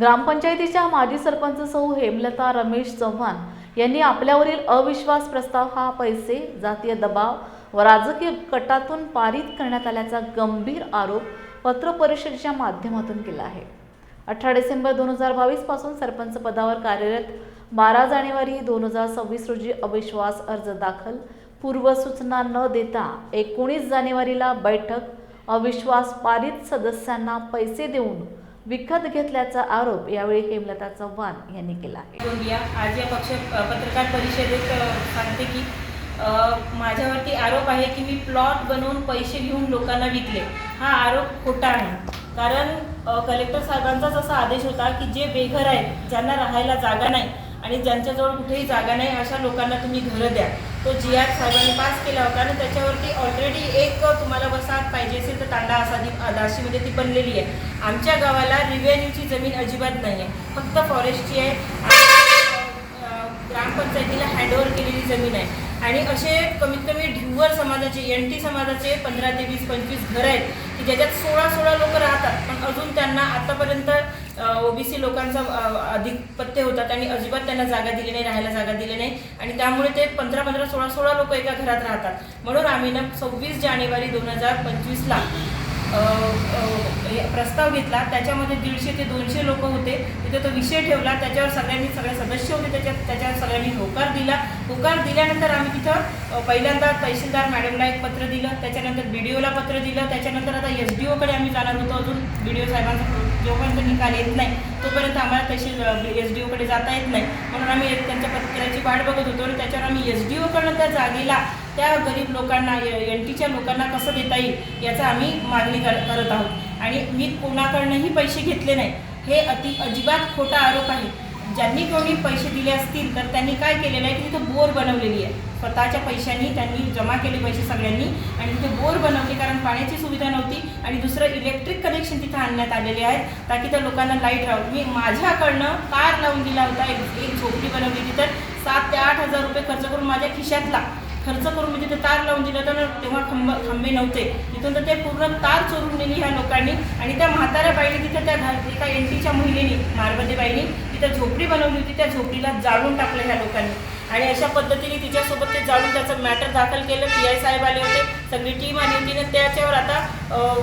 ग्रामपंचायतीच्या माजी सरपंच सौ हेमलता रमेश चव्हाण यांनी आपल्यावरील अविश्वास प्रस्ताव हा पैसे जातीय दबाव व राजकीय कटातून पारित करण्यात आल्याचा गंभीर आरोप पत्रपरिषदेच्या माध्यमातून केला आहे. अठरा डिसेंबर दोन हजार बावीसपासून सरपंच पदावर कार्यरत बारा जानेवारी दोन हजार सव्वीस रोजी अविश्वास अर्ज दाखल. पूर्वसूचना न देता एकोणीस जानेवारीला बैठक. अविश्वास पारित सदस्यांना पैसे देऊन विकत घेतल्याचा आरोप यावेळी हेमलता चव्हाण यांनी केला आहे. गोंदिया आज या पक्ष पत्रकार परिषदेत सांगते की माझ्यावरती आरोप आहे की मी प्लॉट बनवून पैसे घेऊन लोकांना विकले. हा आरोप खोटा आहे. कारण कलेक्टर साहेबांचाच असा आदेश होता की जे बेघर आहेत ज्यांना राहायला जागा नाही आणि ज्यांच्याजवळ कुठेही जागा नाही अशा लोकांना तुम्ही घरं द्या. तो जी आर साहेबांनी पास केला होता आणि त्याच्यावरती ऑलरेडी एक तुम्हाला वसाहत पाहिजे असेल तर तांडा असादी दाशीमध्ये ती बनलेली आहे. आमच्या गावाला रिव्हेन्यूची जमीन अजिबात नाही आहे फक्त फॉरेस्टची आहे. ग्रामपंचायतीला हँडओव्हर केलेली जमीन आहे. आणि असे कमीत कमी ढिवर समाजाचे एन टी समाजाचे पंधरा ते वीस पंचवीस घरं आहेत की ज्याच्यात सोळा सोळा लोक राहतात. पण अजून त्यांना आतापर्यंत ओबीसी लोकांचा अधिपत्य होतात आणि अजिबात त्यांना जागा दिली नाही राहायला जागा दिली नाही. आणि त्यामुळे ते पंधरा पंधरा सोळा सोळा लोक एका घरात राहतात. म्हणून आम्ही ना सव्वीस जानेवारी दोन हजार पंचवीसला प्रस्ताव घेतला. त्याच्यामध्ये दीडशे ते दोनशे लोक होते. तिथे तो विषय ठेवला. त्याच्यावर सगळ्यांनी सगळे सदस्य होते. त्याच्यात त्याच्यावर सगळ्यांनी होकार दिला. होकार दिल्यानंतर आम्ही तिथं पहिल्यांदा तहसीलदार मॅडमला एक पत्र दिलं. त्याच्यानंतर बी डी ओला पत्र दिलं. त्याच्यानंतर आता एस डी ओकडे आम्ही जाणार होतो. अजून बी डी ओ साहेबांचा जोपर्यंत निकाल येत नाही तोपर्यंत आम्हाला तहसील एस डी ओकडे जाता येत नाही. म्हणून आम्ही त्यांच्या पत्राची वाट बघत होतो आणि त्याच्यावर आम्ही एस डी ओकडनं त्या जागेला त्या गरीब लोकांना एन टीच्या लोकांना कसं देता येईल याचा आम्ही मागणी कर करत आहोत. आणि मी कोणाकडनंही पैसे घेतले नाही हे अति अजिबात खोटा आरोप आहे. ज्यांनी कोणी पैसे दिले असतील तर त्यांनी काय केलेलं आहे की तिथं बोर बनवलेली आहे. स्वतःच्या पैशांनी त्यांनी जमा केले पैसे सगळ्यांनी आणि तिथे बोर बनवले कारण पाण्याची सुविधा नव्हती आणि दुसरं इलेक्ट्रिक कनेक्शन तिथं आणण्यात आलेले आहेत ताकी त्या लोकांना लाइट राहू. मी माझ्याकडनं कार लावून दिला होता एक एक झोपडी बनवली तिथं सात ते आठ हजार रुपये खर्च करून माझ्या खिशातला. खर्च करून म्हणजे ते तार लावून दिलं होतं ना तेव्हा खंब खंबे नव्हते. तिथून तर ते पूर्ण तार चोरून नेली ह्या लोकांनी. आणि त्या म्हाताऱ्या बाईने तिथं त्या घा- एका एन टीच्या महिलेनी मारबती बाईने तिथं झोपडी बनवली होती. त्या झोपडीला जाळून टाकलं ह्या लोकांनी. आणि अशा पद्धतीने तिच्यासोबत ते जाळून त्याचं मॅटर दाखल केलं. पी आय साहेब आले होते. सगळी टीम आली होती त्याच्यावर आता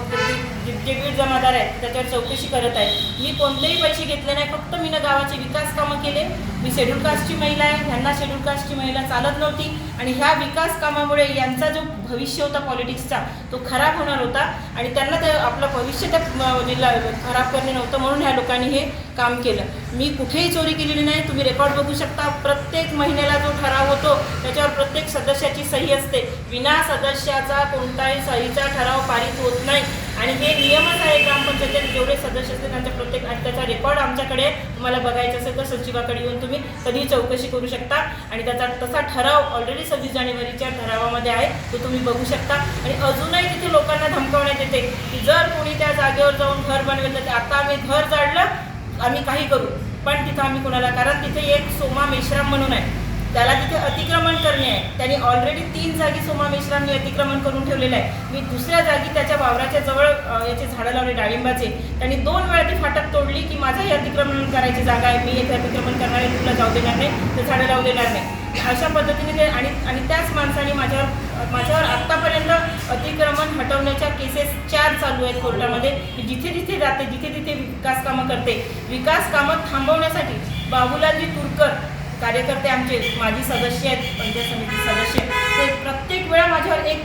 जे जे बीड जमादार आहेत त्याच्यावर चौकशी करत आहे मी कोणतेही पैसे घेतले नाही फक्त मी गावाचे विकास कामं केले. मी शेड्यूल कास्टची महिला आहे ह्यांना शेड्यूल कास्टची महिला चालत नव्हती. आणि ह्या विकास कामामुळे यांचा जो भविष्य होता पॉलिटिक्सचा तो खराब होणार होता. आणि त्यांना ते आपलं भविष्य त्या म्हणजे खराब करणे नव्हतं म्हणून ह्या लोकांनी हे काम केलं. मी कुठेही चोरी केलेली नाही तुम्ही रेकॉर्ड बघू शकता. प्रत्येक महिन्याला जो ठराव होतो त्याच्यावर प्रत्येक सदस्याची सही असते. विना सदस्याचा कोणताही सहीचा ठराव पारित होत नाही. आणि हे नियमच आहे ग्रामपंचायतीत. जेवढे सदस्य असतील त्यांच्या प्रत्येक आणि त्याचा रेकॉर्ड आमच्याकडे. तुम्हाला बघायचं असेल तर सचिवाकडे येऊन तुम्ही कधीही चौकशी करू शकता. आणि त्याचा तसा ठराव ऑलरेडी सव्वीस जानेवारीच्या ठरावामध्ये आहे. तो तुम्ही बघू शकता. आणि अजूनही तिथे लोकांना धमकावण्यात येते की जर कोणी त्या जागेवर जाऊन घर बनवलं तर आता आम्ही घर जाडलं आम्ही काही करू. पण तिथं आम्ही कोणाला कारण तिथे एक सोमा मेश्राम म्हणून आहे. त्याला तिथे अतिक्रमण करणे आहे. त्यांनी ऑलरेडी तीन जागी सोमा मिश्रांनी अतिक्रमण करून ठेवलेलं आहे. मी दुसऱ्या जागी त्याच्या वावराच्या जवळ याचे झाडं लावले डाळिंबाचे. त्यांनी दोन वेळा ती फाटक तोडली की माझाही अतिक्रमण करायची जागा आहे. मी येथे अतिक्रमण करणार आहे तुला जाऊ देणार नाही ते झाडं लावू देणार नाही. अशा पद्धतीने ते आणि आणि त्याच माणसाने माझ्यावर माझ्यावर आत्तापर्यंत अतिक्रमण हटवण्याच्या केसेस चार चालू आहेत कोर्टामध्ये. जिथे जिथे जाते जिथे जिथे विकास कामं करते. विकास कामं थांबवण्यासाठी बाबूलालजी तुरकर कार्यकर्ते आमचे माजी सदस्य आहेत पंचायत समिती सदस्य ते प्रत्येक वेळा माझ्यावर एक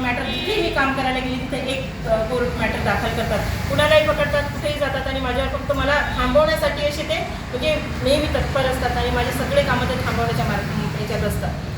मॅटर जिथे मी काम करायला गेली तिथे एक कोर्ट मॅटर दाखल करतात. कुणालाही पकडतात कुठेही जातात आणि माझ्यावर फक्त मला थांबवण्यासाठी असे ते म्हणजे नेहमी तत्पर असतात आणि माझे सगळे कामं ते थांबवण्याच्या मार्ग याच्यात असतात.